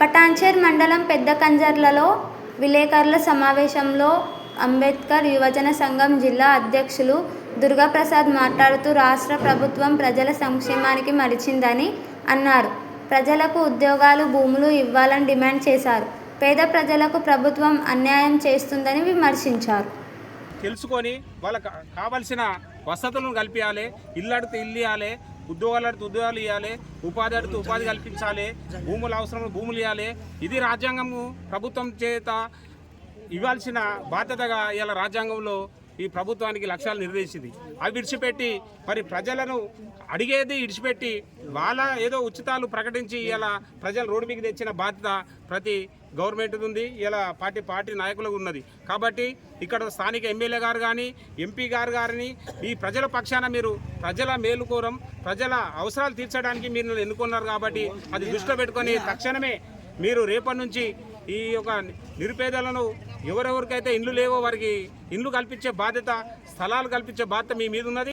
పటాన్చేర్ మండలం పెద్ద కంజర్లలో విలేకరుల సమావేశంలో అంబేద్కర్ యువజన సంఘం జిల్లా అధ్యక్షులు దుర్గాప్రసాద్ మాట్లాడుతూ రాష్ట్ర ప్రభుత్వం ప్రజల సంక్షేమానికి మరిచిందని అన్నారు. ప్రజలకు ఉద్యోగాలు భూములు ఇవ్వాలని డిమాండ్ చేశారు. పేద ప్రజలకు ప్రభుత్వం అన్యాయం చేస్తుందని విమర్శించారు. తెలుసుకొని వాళ్ళకి కావలసిన వసతులను కల్పించాలి ఇల్లు అడిగితే ఇల్లు ఇవ్వాలి ఉద్యోగాలు అడితే ఉద్యోగాలు ఇవ్వాలి ఉపాధి అడితే ఉపాధి కల్పించాలి భూములు అవసరం భూములు ఇవ్వాలి ఇది రాజ్యాంగము ప్రభుత్వం చేత ఇవ్వాల్సిన బాధ్యతగా ఇలా రాజ్యాంగంలో ఈ ప్రభుత్వానికి లక్ష్యాలు నిర్దేశించింది. అవి విడిచిపెట్టి మరి ప్రజలను అడిగేది విడిచిపెట్టి వాళ్ళ ఏదో ఉచితాలు ప్రకటించి ఇలా ప్రజలు రోడ్డు మీకు తెచ్చిన బాధ్యత ప్రతి గవర్నమెంట్ ఉంది. ఇలా పార్టీ పార్టీ నాయకులకు ఉన్నది. కాబట్టి ఇక్కడ స్థానిక ఎమ్మెల్యే గారు కానీ ఎంపీ గారు గారిని ఈ ప్రజల పక్షాన మీరు ప్రజల మేలుకోరం ప్రజల అవసరాలు తీర్చడానికి మీరు ఎన్నుకున్నారు కాబట్టి అది దృష్టిలో పెట్టుకొని తక్షణమే మీరు రేపటి నుంచి ఈ యొక్క నిరుపేదలను ఎవరెవరికైతే ఇండ్లు లేవో వారికి ఇండ్లు కల్పించే బాధ్యత స్థలాలు కల్పించే బాధ్యత మీ మీద ఉన్నది.